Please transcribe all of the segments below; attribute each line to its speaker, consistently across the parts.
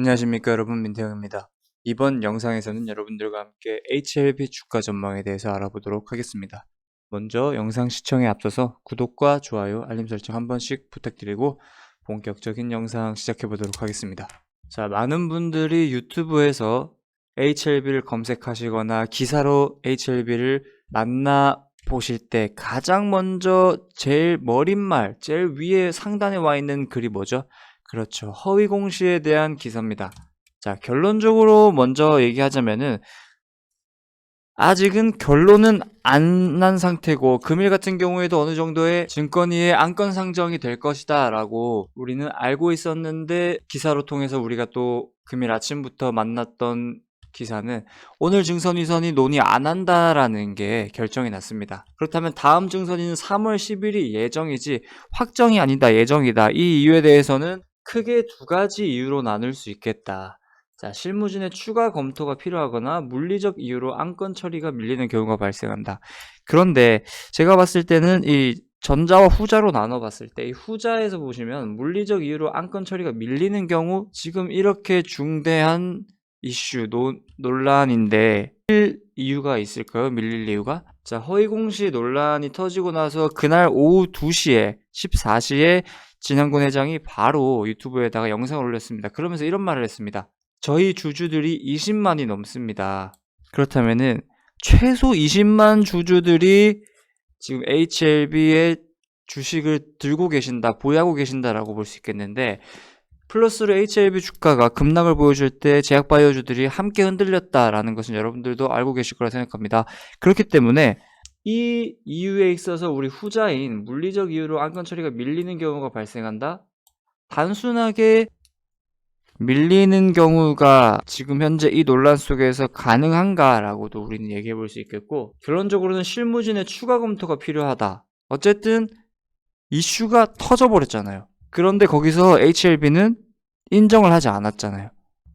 Speaker 1: 안녕하십니까 여러분 민태형입니다. 이번 영상에서는 여러분들과 함께 HLB 주가 전망에 대해서 알아보도록 하겠습니다. 먼저 영상 시청에 앞서서 구독과 좋아요, 알림 설정 한 번씩 부탁드리고 본격적인 영상 시작해 보도록 하겠습니다. 자, 많은 분들이 유튜브에서 HLB를 검색하시거나 기사로 HLB를 만나 보실 때 가장 먼저 제일 머릿말, 제일 위에 상단에 와 있는 글이 뭐죠? 그렇죠. 허위 공시에 대한 기사입니다. 자, 결론적으로 먼저 얘기하자면은 아직은 결론은 안 난 상태고 금일 같은 경우에도 어느 정도의 증권위의 안건 상정이 될 것이다 라고 우리는 알고 있었는데 기사로 통해서 우리가 또 금일 아침부터 만났던 기사는 오늘 증선위선이 논의 안 한다라는 게 결정이 났습니다. 그렇다면 다음 증선위는 3월 10일이 예정이지 확정이 아니다 예정이다. 이 이유에 대해서는 크게 두 가지 이유로 나눌 수 있겠다. 자, 실무진의 추가 검토가 필요하거나 물리적 이유로 안건 처리가 밀리는 경우가 발생한다. 그런데 제가 봤을 때는 이 전자와 후자로 나눠봤을 때 이 후자에서 보시면 물리적 이유로 안건 처리가 밀리는 경우 지금 이렇게 중대한 이슈, 노, 논란인데 이유가 있을까요? 밀릴 이유가? 자, 허위공시 논란이 터지고 나서 그날 오후 2시에 14시에 진양군 회장이 바로 유튜브에다가 영상을 올렸습니다. 그러면서 이런 말을 했습니다. 저희 주주들이 20만이 넘습니다. 그렇다면은 최소 20만 주주들이 지금 HLB의 주식을 들고 계신다, 보유하고 계신다라고 볼 수 있겠는데 플러스로 HLB 주가가 급락을 보여줄 때 제약바이오주들이 함께 흔들렸다라는 것은 여러분들도 알고 계실 거라 생각합니다. 그렇기 때문에 이 이유에 있어서 우리 후자인 물리적 이유로 안건 처리가 밀리는 경우가 발생한다? 단순하게 밀리는 경우가 지금 현재 이 논란 속에서 가능한가라고도 우리는 얘기해 볼 수 있겠고 결론적으로는 실무진의 추가 검토가 필요하다. 어쨌든 이슈가 터져버렸잖아요. 그런데 거기서 HLB는 인정을 하지 않았잖아요.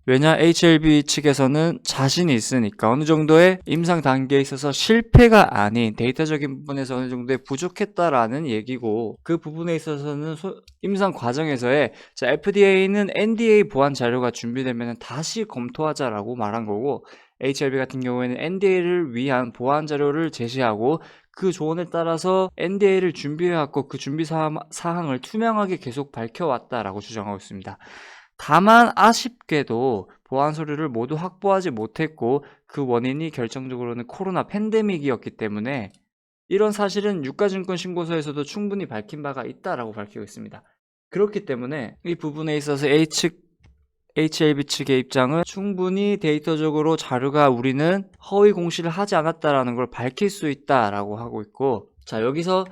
Speaker 1: 왜냐 HLB 측에서는 자신이 있으니까 어느 정도의 임상 단계에 있어서 실패가 아닌 데이터적인 부분에서 어느 정도의 부족했다라는 얘기고 그 부분에 있어서는 소- 임상 과정에서의 자, FDA는 NDA 보완 자료가 준비되면 다시 검토하자라고 말한 거고 HLB 같은 경우에는 NDA를 위한 보완 자료를 제시하고 그 조언에 따라서 NDA를 준비해왔고 그 준비 사- 사항을 투명하게 계속 밝혀왔다라고 주장하고 있습니다. 다만 아쉽게도 보안 서류를 모두 확보하지 못했고 그 원인이 결정적으로는 코로나 팬데믹이었기 때문에 이런 사실은 유가증권 신고서에서도 충분히 밝힌 바가 있다라고 밝히고 있습니다. 그렇기 때문에 이 부분에 있어서 측 HLB 측의 입장은 충분히 데이터적으로 자료가 우리는 허위 공시를 하지 않았다라는 걸 밝힐 수 있다라고 하고 있고 자 여기서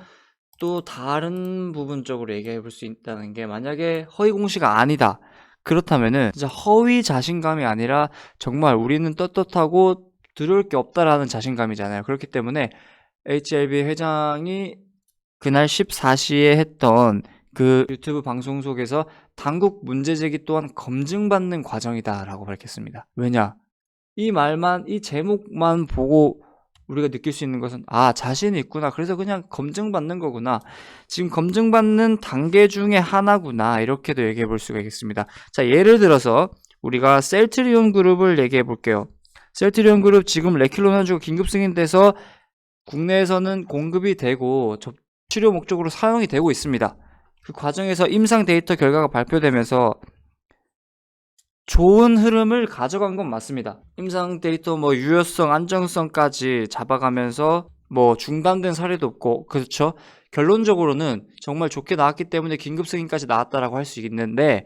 Speaker 1: 또 다른 부분적으로 얘기해 볼 수 있다는 게 만약에 허위 공시가 아니다 그렇다면은 진짜 허위 자신감이 아니라 정말 우리는 떳떳하고 두려울 게 없다라는 자신감이잖아요. 그렇기 때문에 HLB 회장이 그날 14시에 했던 그 유튜브 방송 속에서 당국 문제 제기 또한 검증받는 과정이다라고 밝혔습니다. 왜냐? 이 말만, 이 제목만 보고 우리가 느낄 수 있는 것은 아, 자신이 있구나. 그래서 그냥 검증받는 거구나. 지금 검증받는 단계 중에 하나구나. 이렇게도 얘기해 볼 수가 있겠습니다. 자, 예를 들어서 우리가 셀트리온 그룹을 얘기해 볼게요. 셀트리온 그룹 지금 레킬로나주가 긴급 승인돼서 국내에서는 공급이 되고 접- 치료 목적으로 사용이 되고 있습니다. 그 과정에서 임상 데이터 결과가 발표되면서 좋은 흐름을 가져간 건 맞습니다. 임상 데이터 뭐 유효성, 안정성까지 잡아가면서 뭐 중단된 사례도 없고 그렇죠. 결론적으로는 정말 좋게 나왔기 때문에 긴급 승인까지 나왔다라고 할 수 있는데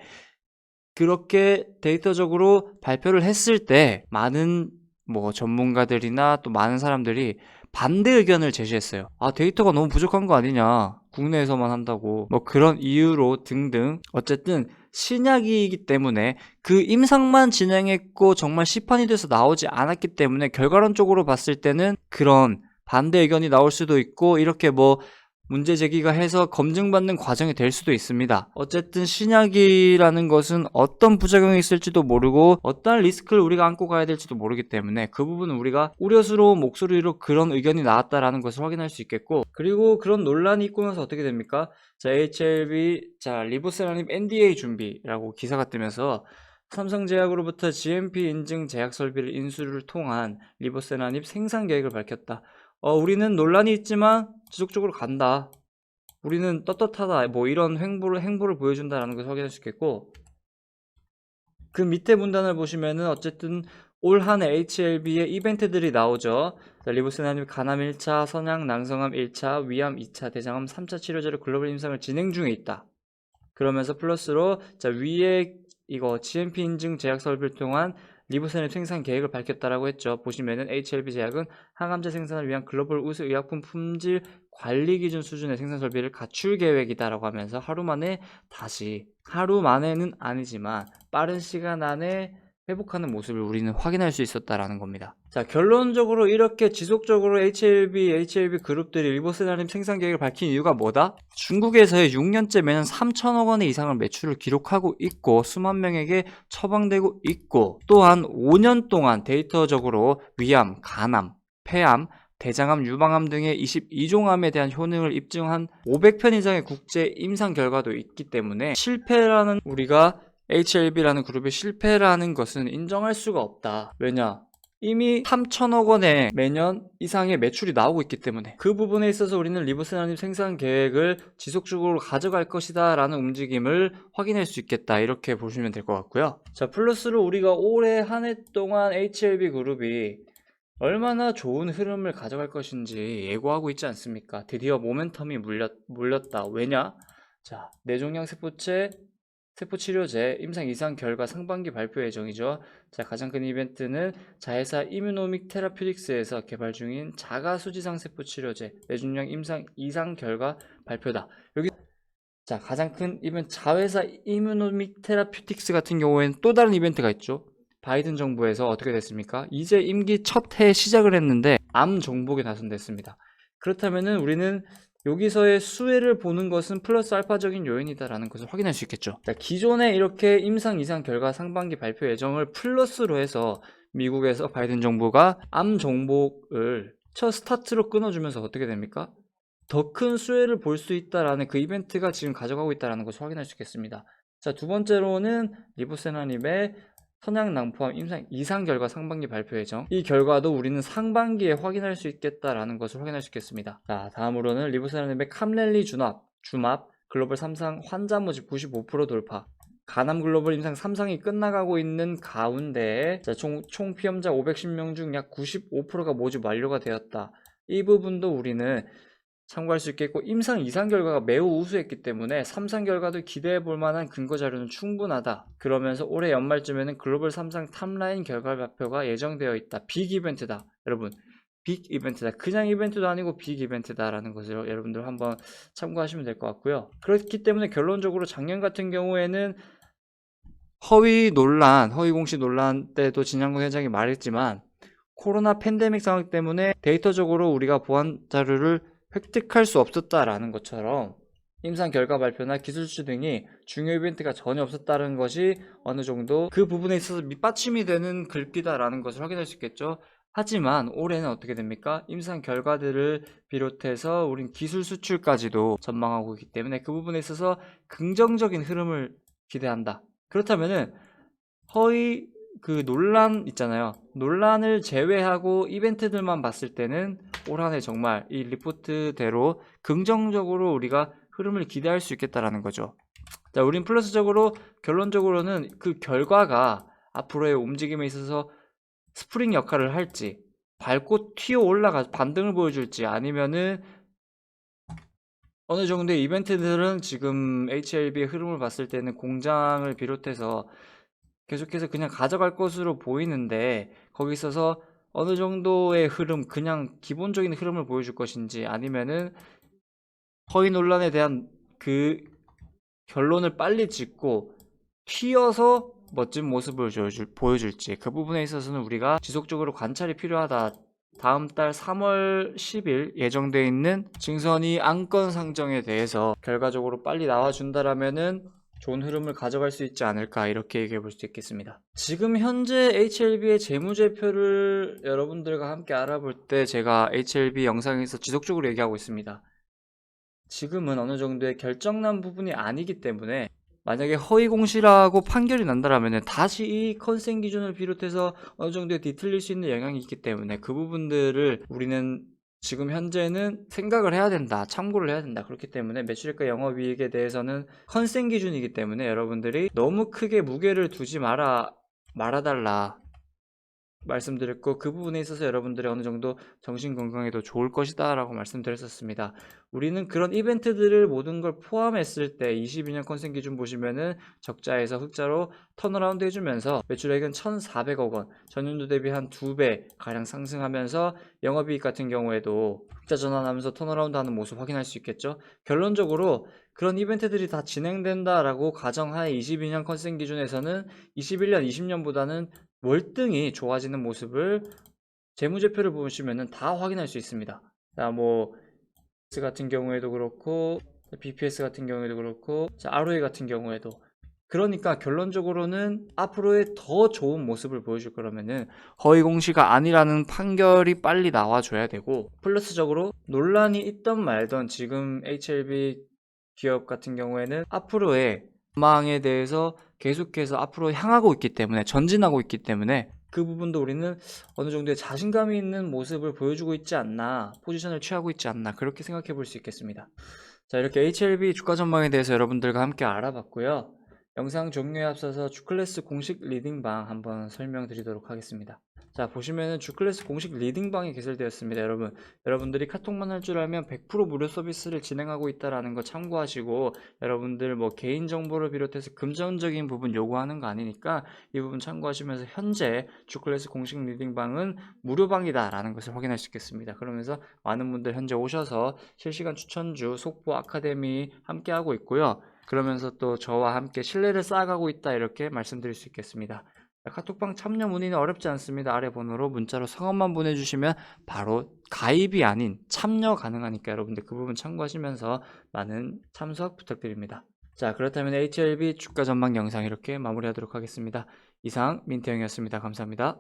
Speaker 1: 그렇게 데이터적으로 발표를 했을 때 많은 뭐 전문가들이나 또 많은 사람들이 반대 의견을 제시했어요. 아, 데이터가 너무 부족한 거 아니냐. 국내에서만 한다고. 뭐 그런 이유로 등등. 어쨌든 신약이기 때문에 그 임상만 진행했고 정말 시판이 돼서 나오지 않았기 때문에 결과론적으로 봤을 때는 그런 반대 의견이 나올 수도 있고 이렇게 뭐 문제 제기가 해서 검증받는 과정이 될 수도 있습니다. 어쨌든 신약이라는 것은 어떤 부작용이 있을지도 모르고 어떠한 리스크를 우리가 안고 가야 될지도 모르기 때문에 그 부분은 우리가 우려스러운 목소리로 그런 의견이 나왔다라는 것을 확인할 수 있겠고 그리고 그런 논란이 있고 나서 어떻게 됩니까? 자, HLB, 자, 리보세라님 NDA 준비라고 기사가 뜨면서 삼성제약으로부터 GMP 인증 제약 설비를 인수를 통한 한입 생산 계획을 밝혔다. 어, 우리는 논란이 있지만 지속적으로 간다. 우리는 떳떳하다. 뭐 이런 행보를 행보를 보여준다라는 것을 확인할 수 있겠고 그 밑에 문단을 보시면은 어쨌든 올 한 해 HLB의 이벤트들이 나오죠. 자, 리보세나님 간암 1차, 선양 낭성암 1차, 위암 2차, 대장암 3차 치료제로 글로벌 임상을 진행 중에 있다. 그러면서 플러스로 자 위에 이거 GMP 인증 제약 설비를 통한 리보세납 생산 계획을 밝혔다라고 했죠. 보시면은 HLB 제약은 항암제 생산을 위한 글로벌 우수 의약품 품질 관리 기준 수준의 생산 설비를 갖출 계획이다라고 하면서 하루 만에 다시 하루 만에는 아니지만 빠른 시간 안에 회복하는 모습을 우리는 확인할 수 있었다라는 겁니다. 자, 결론적으로 이렇게 지속적으로 HLB, HLB 그룹들이 리보세나림 생산 계획을 밝힌 이유가 뭐다? 중국에서의 6년째 매년 3천억 원의 이상을 매출을 기록하고 있고 수만 명에게 처방되고 있고 또한 5년 동안 데이터적으로 위암, 간암, 폐암, 대장암, 유방암 등의 22종암에 대한 효능을 입증한 500편 이상의 국제 임상 결과도 있기 때문에 실패라는 우리가 HLB라는 그룹의 실패라는 것은 인정할 수가 없다. 왜냐? 이미 3천억 원의 매년 이상의 매출이 나오고 있기 때문에. 그 부분에 있어서 우리는 리보세나님 생산 계획을 지속적으로 가져갈 것이다 라는 움직임을 확인할 수 있겠다. 이렇게 보시면 될 것 같고요. 자 플러스로 우리가 올해 한 해 동안 HLB 그룹이 얼마나 좋은 흐름을 가져갈 것인지 예고하고 있지 않습니까? 드디어 모멘텀이 물렸, 물렸다. 왜냐? 자 뇌종양 세포체 세포치료제 임상 이상 결과 상반기 발표 예정이죠. 자, 가장 큰 이벤트는 자회사 이뮤노믹 테라퓨틱스에서 개발 중인 자가 수지상 세포치료제 뇌종양 임상 이상 결과 발표다. 여기 자, 가장 큰 이벤트 자회사 이뮤노믹 테라퓨틱스 같은 경우에는 또 다른 이벤트가 있죠. 바이든 정부에서 어떻게 됐습니까? 이제 임기 첫 해 시작을 했는데 암 정복에 나선됐습니다. 그렇다면은 우리는 여기서의 수혜를 보는 것은 플러스 알파적인 요인이다라는 것을 확인할 수 있겠죠. 자, 기존에 이렇게 임상 이상 결과 상반기 발표 예정을 플러스로 해서 미국에서 바이든 정부가 암 정복을 첫 스타트로 끊어주면서 어떻게 됩니까? 더 큰 수혜를 볼 수 있다라는 그 이벤트가 지금 가져가고 있다라는 것을 확인할 수 있겠습니다. 자, 두 번째로는 리보세나님의 선양 낭포암 임상 이상 결과 상반기 발표 예정. 이 결과도 우리는 상반기에 확인할 수 있겠다라는 것을 확인할 수 있겠습니다. 자, 다음으로는 리보세라님의 캄렐리 준합, 주합, 글로벌 3상 환자 모집 95% 돌파. 가남 글로벌 임상 3상이 끝나가고 있는 가운데 자, 총, 총 피험자 510명 중 약 95%가 모집 완료가 되었다. 이 부분도 우리는 참고할 수 있겠고 임상 이상 결과가 매우 우수했기 때문에 3상 결과도 기대해 볼 만한 근거 자료는 충분하다. 그러면서 올해 연말쯤에는 글로벌 3상 탑라인 결과 발표가 예정되어 있다. 빅 이벤트다. 여러분 빅 이벤트다. 그냥 이벤트도 아니고 빅 이벤트다라는 것을 여러분들 한번 참고하시면 될 것 같고요. 그렇기 때문에 결론적으로 작년 같은 경우에는 허위 논란, 허위 공시 논란 때도 진양국 회장이 말했지만 코로나 팬데믹 상황 때문에 데이터적으로 우리가 보안 자료를 획득할 수 없었다라는 것처럼 임상 결과 발표나 기술 수 등이 중요 이벤트가 전혀 없었다는 것이 어느 정도 그 부분에 있어서 밑받침이 되는 글귀다라는 것을 확인할 수 있겠죠. 하지만 올해는 어떻게 됩니까? 임상 결과들을 비롯해서 우린 기술 수출까지도 전망하고 있기 때문에 그 부분에 있어서 긍정적인 흐름을 기대한다. 그렇다면은 허위 그 논란 있잖아요. 논란을 제외하고 이벤트들만 봤을 때는 올 한 해 정말 이 리포트대로 긍정적으로 우리가 흐름을 기대할 수 있겠다라는 거죠. 자, 우린 플러스적으로 결론적으로는 그 결과가 앞으로의 움직임에 있어서 스프링 역할을 할지 밟고 튀어 올라가 반등을 보여줄지 아니면은 어느 정도의 이벤트들은 지금 HLB의 흐름을 봤을 때는 공장을 비롯해서 계속해서 그냥 가져갈 것으로 보이는데 거기 있어서 어느 정도의 흐름, 그냥 기본적인 흐름을 보여줄 것인지 아니면은 허위 논란에 대한 그 결론을 빨리 짓고 튀어서 멋진 모습을 보여줄, 보여줄 지 그 부분에 있어서는 우리가 지속적으로 관찰이 필요하다. 다음 달 3월 10일 예정돼 있는 증선이 안건 상정에 대해서 결과적으로 빨리 나와준다라면은 좋은 흐름을 가져갈 수 있지 않을까 이렇게 얘기해 볼 수 있겠습니다. 지금 현재 HLB의 재무제표를 여러분들과 함께 알아볼 때 제가 HLB 영상에서 지속적으로 얘기하고 있습니다. 지금은 어느 정도의 결정난 부분이 아니기 때문에 만약에 허위 공시라고 판결이 난다라면 다시 이 컨센 기준을 비롯해서 어느 정도에 뒤틀릴 수 있는 영향이 있기 때문에 그 부분들을 우리는 지금 현재는 생각을 해야 된다. 참고를 해야 된다. 그렇기 때문에 매출액과 영업이익에 대해서는 컨센 기준이기 때문에 여러분들이 너무 크게 무게를 두지 마라 말아달라 말씀드렸고 그 부분에 있어서 여러분들이 어느 정도 정신 건강에도 좋을 것이다라고 말씀드렸었습니다. 우리는 그런 이벤트들을 모든 걸 포함했을 때 22년 컨센 기준 보시면은 적자에서 흑자로 턴어라운드 해주면서 매출액은 1,400억 원, 전년도 대비 한 2배 가량 상승하면서 영업이익 같은 경우에도 흑자 전환하면서 턴어라운드 하는 모습 확인할 수 있겠죠. 결론적으로 그런 이벤트들이 다 진행된다라고 가정하에 22년 컨센 기준에서는 21년, 20년보다는 월등히 좋아지는 모습을 재무제표를 보시면은 다 확인할 수 있습니다. 자, 뭐 S 같은 경우에도 그렇고 BPS 같은 경우에도 그렇고 자, ROE 같은 경우에도 그러니까 결론적으로는 앞으로의 더 좋은 모습을 보여줄 거라면은 허위 공시가 아니라는 판결이 빨리 나와줘야 되고 플러스적으로 논란이 있던 말던 지금 HLB 기업 같은 경우에는 앞으로의 전 망에 대해서 계속해서 앞으로 향하고 있기 때문에 전진하고 있기 때문에 그 부분도 우리는 어느 정도의 자신감이 있는 모습을 보여주고 있지 않나 포지션을 취하고 있지 않나 그렇게 생각해 볼 수 있겠습니다. 자 이렇게 HLB 주가 전망에 대해서 여러분들과 함께 알아봤고요. 영상 종료에 앞서서 주클래스 공식 리딩방 한번 설명드리도록 하겠습니다. 자 보시면은 주클래스 공식 리딩방이 개설되었습니다. 여러분 여러분들이 카톡만 할 줄 알면 100% 무료 서비스를 진행하고 있다라는 거 참고하시고 여러분들 뭐 개인정보를 비롯해서 금전적인 부분 요구하는 거 아니니까 이 부분 참고하시면서 현재 주클래스 공식 리딩방은 무료방이다 라는 것을 확인할 수 있겠습니다. 그러면서 많은 분들 현재 오셔서 실시간 추천주 속보 아카데미 함께 하고 있고요 그러면서 또 저와 함께 신뢰를 쌓아가고 있다 이렇게 말씀드릴 수 있겠습니다 카톡방 참여 문의는 어렵지 않습니다. 아래 번호로 문자로 성함만 보내주시면 바로 가입이 아닌 참여 가능하니까 여러분들 그 부분 참고하시면서 많은 참석 부탁드립니다. 자 그렇다면 HLB 주가 전망 영상 이렇게 마무리하도록 하겠습니다. 이상 민태형이었습니다. 감사합니다.